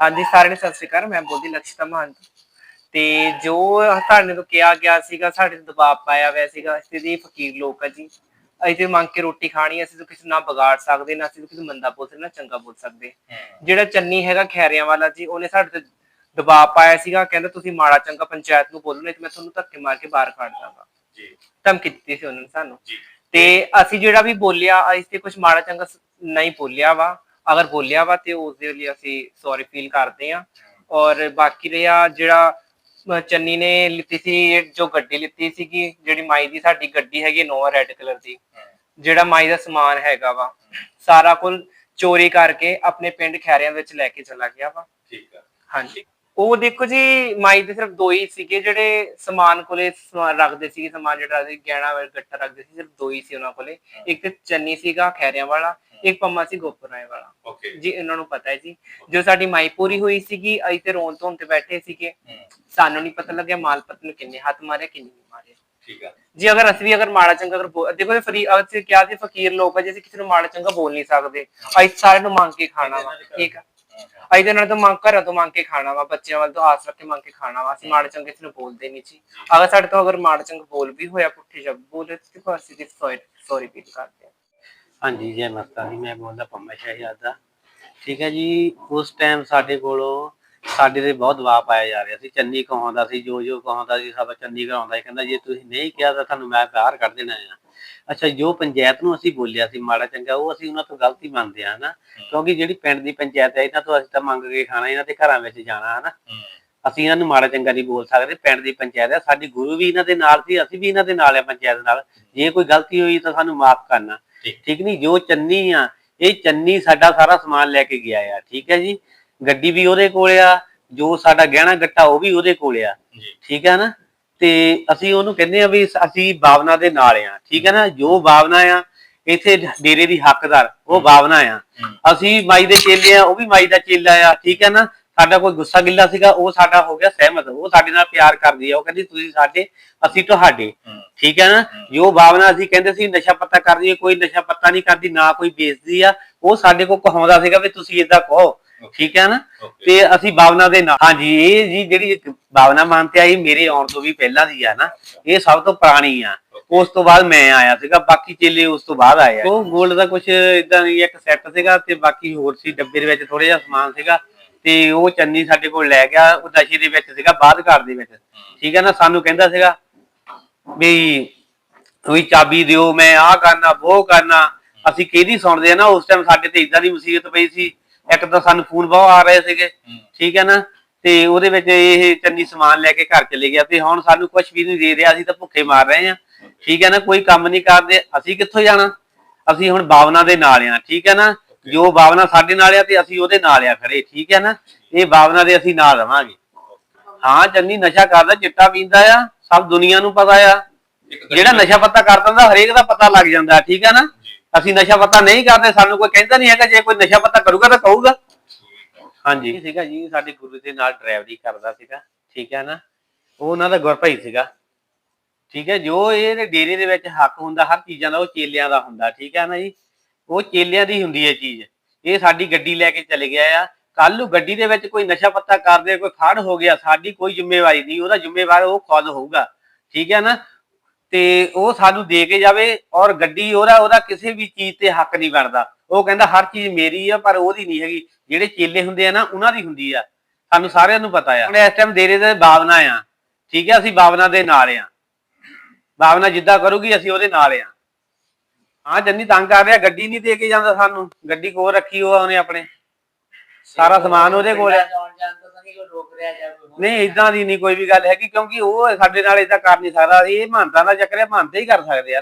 ਹਾਂਜੀ ਸਾਰਿਆਂ ਨੂੰ ਸਤਿ ਸ਼੍ਰੀ ਅਕਾਲ ਮੈਂ ਬੋਲਦੀ ਲਕਸ਼ਿਤਾ ਮਹੰਤ। ਤੇ ਜੋ ਤੁਹਾਡੇ ਤੋਂ ਕਿਹਾ ਗਿਆ ਸੀਗਾ ਸਾਡੇ ਤੇ ਦਬਾਅ ਪਾਇਆ ਹੋਇਆ ਸੀਗਾ ਅਸੀਂ ਦੀ ਫਕੀਰ ਲੋਕ ਆ ਜੀ। ਅਸੀਂ ਤੇ ਮੰਗ ਕੇ ਰੋਟੀ ਖਾਣੀ ਅਸੀਂ ਤਾਂ ਕਿਸੇ ਨਾਲ ਵਿਗਾੜ ਸਕਦੇ ਨਾ ਅਸੀਂ ਤਾਂ ਕਿਸੇ ਮੰਦਾ ਬੋਲ ਸਕਦੇ ਨਾ ਚੰਗਾ ਬੋਲ ਸਕਦੇ। ਜਿਹੜਾ ਚੰਨੀ ਹੈਗਾ ਖੈਰਿਆਂ ਵਾਲਾ ਜੀ ਉਹਨੇ ਸਾਡੇ ਤੇ ਦਬਾਅ ਪਾਇਆ ਸੀਗਾ ਕਹਿੰਦਾ ਤੁਸੀਂ ਮਾੜਾ ਚੰਗਾ ਪੰਚਾਇਤ ਨੂੰ ਬੋਲੋ ਨਹੀਂ ਤੇ ਮੈਂ ਤੁਹਾਨੂੰ ਧੱਕੇ ਮਾਰ ਕੇ ਬਾਹਰ ਕੱਢ ਦਾਂਗਾ। ਜੀ। ਧਮਕੀ ਦਿੱਤੀ ਸੀ ਉਹਨਾਂ ਨੇ ਸਾਨੂੰ। ਜੀ। ਤੇ ਅਸੀਂ ਜਿਹੜਾ ਵੀ ਬੋਲਿਆ ਅਸੀਂ ਤੇ ਕੁਝ ਮਾੜਾ ਚੰਗਾ ਨਹੀਂ ਬੋਲਿਆ ਵਾ। ਅਗਰ ਬੋਲਿਆ ਵਾ ਤੇ ਉਸ ਦੇ ਲਈ ਅਸੀਂ ਸੌਰੀ ਫੀਲ ਕਰਦੇ ਆ ਔਰ ਬਾਕੀ ਰਿਹਾ ਜਿਹੜਾ ਚੰਨੀ ਨੇ ਲਿੱਤੀ ਸੀ ਜੋ ਗੱਡੀ ਲਿੱਤੀ ਸੀਗੀ ਜਿਹੜੀ ਮਾਈ ਦੀ ਸਾਡੀ ਗੱਡੀ ਹੈਗੀ ਨੋਵਾ ਰੈੱਡ ਕਲਰ ਦੀ ਜਿਹੜਾ ਮਾਈ ਦਾ ਸਮਾਨ ਹੈਗਾ ਵਾ ਸਾਰਾ ਕੁਝ ਚੋਰੀ ਕਰਕੇ ਆਪਣੇ ਪਿੰਡ ਖੈਰਿਆਂ ਵਿੱਚ ਲੈ ਕੇ ਚਲਾ ਗਿਆ ਵਾ। ਠੀਕ ਆ। ਹਾਂਜੀ। ਉਹ ਦੇਖੋ ਜੀ ਮਾਈ ਦੇ ਸਿਰਫ ਦੋ ਹੀ ਸੀਗੇ ਜਿਹੜੇ ਸਮਾਨ ਕੋਲੇ ਰੱਖਦੇ ਸੀ ਸਮਾਨ ਜਿਹੜਾ ਸੀ ਗਹਿਣਾ ਵਗੈਰਾ ਗੱਟਾ ਰੱਖਦੇ ਸੀ ਸਿਰਫ ਦੋ ਹੀ ਸੀ ਉਹਨਾਂ ਕੋਲੇ। ਇੱਕ ਤੇ ਚੰਨੀ ਸੀਗਾ ਖੈਰਿਆਂ ਵਾਲਾ ਇੱਕ ਪੰਮਾ ਸੀ ਗੋਪਰਾਏ ਵਾਲਾ। ਓਕੇ ਜੀ ਇਹਨਾਂ ਨੂੰ ਪਤਾ ਹੈ ਜੀ। ਜੋ ਸਾਡੀ ਮਾਈ ਪੂਰੀ ਹੋਈ ਸੀਗੀ ਅਸੀਂ ਤੇ ਰੋਣ ਧੋਣ ਤੇ ਬੈਠੇ ਸੀਗੇ। ਸਾਨੂੰ ਨਹੀਂ ਪਤਾ ਲੱਗਿਆ ਮਾਲਪਤ ਨੂੰ ਕਿੰਨੇ ਹੱਥ ਮਾਰੇ ਕਿੰਨੇ ਨਹੀਂ ਮਾਰੇ। ਠੀਕ ਆ। ਜੀ ਅਗਰ ਅਸੀਂ ਅਗਰ ਮਾੜਾ ਚੰਗਾ ਅਗਰ ਬੋ- ਦੇਖੋ ਫਰੀ ਅਸੀਂ ਕਿਹਾ ਸੀ ਫਕੀਰ ਲੋਕ ਆ ਜੀ ਅਸੀਂ ਕਿਸੇ ਨੂੰ ਮਾੜਾ ਚੰਗਾ ਬੋਲ ਨਹੀਂ ਸਕਦੇ ਅਸੀਂ ਸਾਰਿਆਂ ਨੂੰ ਮੰਗ ਕੇ ਖਾਣਾ ਵਾ ਠੀਕ ਆ। ਅਸੀਂ ਤੇ ਨਾਲ ਤੋਂ ਮੰਗ ਘਰਾਂ ਤੋਂ ਮੰਗ ਕੇ ਖਾਣਾ ਵਾ ਬੱਚਿਆਂ ਵੱਲ ਤੋਂ ਆਸ ਰੱਖ ਕੇ ਮੰਗ ਕੇ ਖਾਣਾ ਵਾ ਅਸੀਂ ਮਾੜਾ ਚੰਗਾ ਕਿਸੇ ਨੂੰ ਬੋਲਦੇ ਨਹੀਂ ਜੀ। ਅਗਰ ਸਾਡੇ ਤੋਂ ਅਗਰ ਮਾੜਾ ਚੰਗਾ ਬੋਲ ਵੀ ਹੋਇਆ ਪੁੱਠੇ ਸ਼ਬਦ ਬੋਲੇ ਤੇ ਅਸੀਂ ਦੀ ਸੌਰੀ ਫੀਲ ਕਰਦੇ ਹਾਂ ਹਾਂਜੀ ਜੈ ਮਾਤਾ ਦੀ ਮੈਂ ਬੋਲਦਾ ਪੰਮਾ ਸ਼ਹਿਜ਼ਾਦ ਠੀਕ ਹੈ ਜੀ ਉਸ ਟਾਈਮ ਸਾਡੇ ਕੋਲੋਂ ਸਾਡੇ ਤੇ ਬਹੁਤ ਦਬਾਅ ਪਾਇਆ ਜਾ ਰਿਹਾ ਸੀ। ਚੰਨੀ ਕਹਾਉਂਦਾ ਸੀ ਜੋ ਜੋ ਕਹਾਉਂਦਾ ਸੀ ਸਭ ਚੰਨੀ ਕਹਾਉਂਦਾ ਸੀ। ਕਹਿੰਦਾ ਜੇ ਤੁਸੀਂ ਨਹੀਂ ਕਿਹਾ ਤਾਂ ਤੁਹਾਨੂੰ ਮੈਂ ਬਾਹਰ ਕੱਢ ਦੇਣਾ ਆ। ਅੱਛਾ ਜੋ ਪੰਚਾਇਤ ਨੂੰ ਅਸੀਂ ਬੋਲਿਆ ਸੀ ਮਾੜਾ ਚੰਗਾ ਉਹ ਅਸੀਂ ਉਹਨਾਂ ਤੋਂ ਗਲਤੀ ਮੰਨਦੇ ਆ ਹਨਾ। ਕਿਉਂਕਿ ਜਿਹੜੀ ਪਿੰਡ ਦੀ ਪੰਚਾਇਤ ਹੈ ਇਹਨਾਂ ਤੋਂ ਅਸੀਂ ਤਾਂ ਮੰਗ ਕੇ ਖਾਣਾ ਇਹਨਾਂ ਦੇ ਘਰਾਂ ਵਿੱਚ ਜਾਣਾ ਹਨਾ। ਅਸੀਂ ਇਹਨਾਂ ਨੂੰ ਮਾੜਾ ਚੰਗਾ ਨਹੀਂ ਬੋਲ ਸਕਦੇ ਪਿੰਡ ਦੀ ਪੰਚਾਇਤ ਹੈ। ਸਾਡੀ ਗੁਰੂ ਵੀ ਇਹਨਾਂ ਦੇ ਨਾਲ ਸੀ ਅਸੀਂ ਵੀ ਇਹਨਾਂ ਦੇ ਨਾਲ ਹੈ ਪੰਚਾਇਤ ਨਾਲ। ਜੇ ਕੋਈ ਗਲਤੀ ਹੋਈ ਤਾਂ ਸਾਨੂੰ ਮਾਫ ਕਰਨਾ। ਠੀਕ। ਨਹੀਂ ਜੋ ਚੰਨੀ ਆ ਇਹ ਚੰਨੀ ਸਾਡਾ ਸਾਰਾ ਸਮਾਨ ਲੈ ਕੇ ਗਿਆ ਆ ਠੀਕ ਹੈ ਜੀ? ਗੱਡੀ ਵੀ ਉਹਦੇ ਕੋਲ ਆ ਜੋ ਸਾਡਾ ਗਹਿਣਾ ਗੱਟਾ ਉਹ ਵੀ ਉਹਦੇ ਕੋਲ ਆ ਠੀਕ ਹੈ ਨਾ? ਤੇ ਅਸੀਂ ਉਹਨੂੰ ਕਹਿੰਦੇ ਆ ਵੀ ਅਸੀਂ ਬਾਵਨਾ ਦੇ ਨਾਲ ਆ ਠੀਕ ਹੈ ਨਾ? ਜੋ ਬਾਵਨਾ ਆ ਇੱਥੇ ਡੇਰੇ ਦੀ ਹੱਕਦਾਰ ਉਹ ਬਾਵਨਾ ਆ। ਅਸੀਂ ਮਾਈ ਦੇ ਚੇਲੇ ਆ ਉਹ ਵੀ ਮਾਈ ਦਾ ਚੇਲਾ ਆ ਠੀਕ ਹੈ ਨਾ? ਸਾਡਾ ਕੋਈ ਗੁੱਸਾ ਗਿੱਲਾ ਸੀਗਾ ਉਹ ਸਾਡਾ ਹੋ ਗਿਆ ਸਹਿਮਤ ਉਹ ਸਾਡੇ ਨਾਲ ਪਿਆਰ ਕਰਦੀ ਆ ਉਹ ਕਹਿੰਦੀ ਤੁਸੀਂ ਸਾਡੇ ਅਸੀਂ ਤੁਹਾਡੇ। ਠੀਕ ਹੈ ਨਾ? ਜੋ ਭਾਵਨਾ ਅਸੀਂ ਕਹਿੰਦੇ ਸੀ ਨਸ਼ਾ ਪੱਤਾ ਕਰਦੀ ਹੈ ਕੋਈ ਨਸ਼ਾ ਪੱਤਾ ਨਹੀਂ ਕਰਦੀ ਨਾ ਕੋਈ ਵੇਚਦੀ ਆ। ਉਹ ਸਾਡੇ ਕੋਲ ਕਹਾਉਂਦਾ ਸੀਗਾ ਵੀ ਤੁਸੀਂ ਇਦਾਂ ਕਹੋ ਠੀਕ ਹੈ ਨਾ? ਤੇ ਅਸੀਂ ਭਾਵਨਾ ਦੇ ਨਾਲ ਹਾਂਜੀ ਇਹ ਜੀ ਜਿਹੜੀ ਭਾਵਨਾ ਮੰਨਤੇ ਆਈ ਮੇਰੇ ਆਉਣ ਤੋਂ ਵੀ ਪਹਿਲਾਂ ਦੀ ਆ ਨਾ ਇਹ ਸਭ ਤੋਂ ਪੁਰਾਣੀ ਆ। ਉਸ ਤੋਂ ਬਾਅਦ ਮੈਂ ਆਇਆ ਸੀਗਾ ਬਾਕੀ ਚੇਲੇ ਉਸ ਤੋਂ ਬਾਅਦ ਆਏ ਆ। ਉਹ ਗੋਲਡ ਦਾ ਕੁਝ ਇਦਾਂ ਇੱਕ ਸੈੱਟ ਸੀਗਾ ਤੇ ਬਾਕੀ ਹੋਰ ਸੀ ਡੱਬੇ ਦੇ ਵਿੱਚ ਥੋੜਾ ਜਿਹਾ ਸਮਾਨ ਸੀਗਾ ਤੇ ਉਹ ਚੰਨੀ ਸਾਡੇ ਕੋਲ ਲੈ ਗਿਆ ਉਹ ਨਸ਼ੇ ਦੇ ਵਿੱਚ ਸੀਗਾ ਬਾਅਦ ਘਰ ਦੇ ਵਿੱਚ। ਠੀਕ ਹੈ ਨਾ? ਸਾਨੂੰ ਕਹਿੰਦਾ ਸੀਗਾ ਵੀ ਕੋਈ ਚਾਬੀ ਦਿਓ ਮੈਂ ਆਹ ਕਰਨਾ ਉਹ ਕਰਨਾ। ਅਸੀਂ ਕਿਹਦੀ ਸੁਣਦੇ ਆ ਨਾ ਉਸ ਟਾਈਮ ਸਾਡੇ ਤੇ ਇਦਾਂ ਦੀ ਮੁਸੀਬਤ ਪਈ ਸੀ। ਇੱਕ ਤਾਂ ਸਾਨੂੰ ਫੋਨ ਬਹੁਤ ਆ ਰਹੇ ਸੀਗੇ ਠੀਕ ਹੈ ਨਾ? ਤੇ ਉਹਦੇ ਵਿੱਚ ਇਹ ਚੰਨੀ ਸਮਾਨ ਲੈ ਕੇ ਘਰ ਚਲੇ ਗਿਆ। ਤੇ ਹੁਣ ਸਾਨੂੰ ਕੁਝ ਵੀ ਨਹੀਂ ਦੇ ਰਿਹਾ ਅਸੀਂ ਤਾਂ ਭੁੱਖੇ ਮਾਰ ਰਹੇ ਆ ਠੀਕ ਹੈ ਨਾ? ਕੋਈ ਕੰਮ ਨਹੀਂ ਕਰਦੇ। ਅਸੀਂ ਕਿੱਥੋਂ ਜਾਣਾ? ਅਸੀਂ ਹੁਣ ਭਾਵਨਾ ਦੇ ਨਾਲ ਆ ਠੀਕ ਹੈ ਨਾ? ਜੋ ਭਾਵਨਾ ਸਾਡੇ ਨਾਲ ਆ ਤੇ ਅਸੀਂ ਉਹਦੇ ਨਾਲ ਆ ਖੜੇ ਠੀਕ ਹੈ ਨਾ? ਇਹ ਭਾਵਨਾ ਦੇ ਅਸੀਂ ਨਾਲ ਰਵਾਂਗੇ। ਹਾਂ ਚੰਨੀ ਨਸ਼ਾ ਕਰਦਾ ਚਿੱਟਾ ਪੀਂਦਾ ਆ। ਸਭ ਦੁਨੀਆ ਨੂੰ ਪਤਾ ਆ। ਜਿਹੜਾ ਨਸ਼ਾ ਪੱਤਾ ਕਰਦਾ ਹੁੰਦਾ ਹਰੇਕ ਦਾ ਪਤਾ ਲੱਗ ਜਾਂਦਾ ਠੀਕ ਹੈ ਨਾ? ਅਸੀਂ ਨਸ਼ਾ ਪੱਤਾ ਨਹੀਂ ਕਰਦੇ ਸਾਨੂੰ ਕੋਈ ਕਹਿੰਦਾ ਨਹੀਂ ਹੈਗਾ ਜੇ ਕੋਈ ਨਸ਼ਾ ਪੱਤਾ ਕਰੂਗਾ ਤਾਂ ਕਹੂਗਾ। ਹਾਂਜੀ। ਸੀਗਾ ਜੀ। ਸਾਡੇ ਗੁਰੂ ਦੇ ਨਾਲ ਡਰਾਈਵਰੀ ਕਰਦਾ ਸੀਗਾ ਠੀਕ ਹੈ ਨਾ? ਉਹ ਉਹਨਾਂ ਦਾ ਗੁਰਭਾਈ ਸੀਗਾ। ਠੀਕ ਹੈ ਜੋ ਇਹ ਡੇਰੇ ਦੇ ਵਿੱਚ ਹੱਕ ਹੁੰਦਾ ਹਰ ਚੀਜ਼ਾਂ ਦਾ ਉਹ ਚੇਲਿਆਂ ਦਾ ਹੁੰਦਾ ਠੀਕ ਹੈ ਨਾ ਜੀ? ਉਹ ਚੇਲਿਆਂ ਦੀ ਹੁੰਦੀ ਹੈ ਚੀਜ਼। ਇਹ ਸਾਡੀ ਗੱਡੀ ਲੈ ਕੇ ਚਲੇ ਗਿਆ ਆ ਕੱਲ ਨੂੰ ਗੱਡੀ ਦੇ ਵਿੱਚ ਕੋਈ ਨਸ਼ਾ ਪੱਤਾ ਕਰਦੇ, ਕੋਈ ਖੜ ਹੋ ਗਿਆ, ਸਾਡੀ ਕੋਈ ਜ਼ਿੰਮੇਵਾਰੀ ਨਹੀਂ, ਉਹਦਾ ਜ਼ਿੰਮੇਵਾਰ ਉਹ ਖੁਦ ਹੋਊਗਾ, ਠੀਕ ਹੈ ਨਾ? ਤੇ ਉਹ ਸਾਨੂੰ ਦੇ ਕੇ ਜਾਵੇ ਔਰ ਗੱਡੀ ਉਹਦਾ ਉਹਦਾ ਕਿਸੇ ਵੀ ਚੀਜ਼ ਤੇ ਹੱਕ ਨਹੀਂ ਬਣਦਾ। ਉਹ ਕਹਿੰਦਾ ਹਰ ਚੀਜ਼ ਮੇਰੀ ਆ, ਪਰ ਉਹਦੀ ਨਹੀਂ ਹੈਗੀ। ਜਿਹੜੇ ਚੇਲੇ ਹੁੰਦੇ ਆ ਨਾ, ਉਹਨਾਂ ਦੀ ਹੁੰਦੀ ਆ। ਸਾਨੂੰ ਸਾਰਿਆਂ ਨੂੰ ਪਤਾ ਆ। ਹੁਣ ਇਸ ਟਾਈਮ ਦੇਰੇ ਦੇ ਭਾਵਨਾ ਆ, ਠੀਕ ਹੈ? ਅਸੀਂ ਭਾਵਨਾ ਦੇ ਨਾਲ ਆ। ਭਾਵਨਾ ਜਿੱਦਾਂ ਕਰੂਗੀ, ਅਸੀਂ ਉਹਦੇ ਨਾਲ ਆ। ਹਾਂ, ਜੰਨੀ ਤੰਗ ਕਰ ਰਿਹਾ, ਗੱਡੀ ਨਹੀਂ ਦੇ ਕੇ ਜਾਂਦਾ ਸਾਨੂੰ। ਗੱਡੀ ਕੋਲ ਰੱਖੀ, ਉਹ ਉਹਨੇ ਆਪਣੇ। ਸਾਰਾ ਸਮਾਨ ਉਹਦੇ ਕੋਲ ਆ ਨਹੀਂ ਇਦਾਂ ਦੀ ਨਹੀਂ ਕੋਈ ਵੀ ਗੱਲ ਹੈਗੀ ਕਿਉਂਕਿ ਉਹ ਸਾਡੇ ਨਾਲ ਇਦਾਂ ਕਰ ਨਹੀਂ ਸਕਦਾ। ਇਹ ਮੰਨਦਾ ਨਾ ਚੱਕਰਿਆ ਮੰਨਦੇ ਹੀ ਕਰ ਸਕਦੇ ਆ।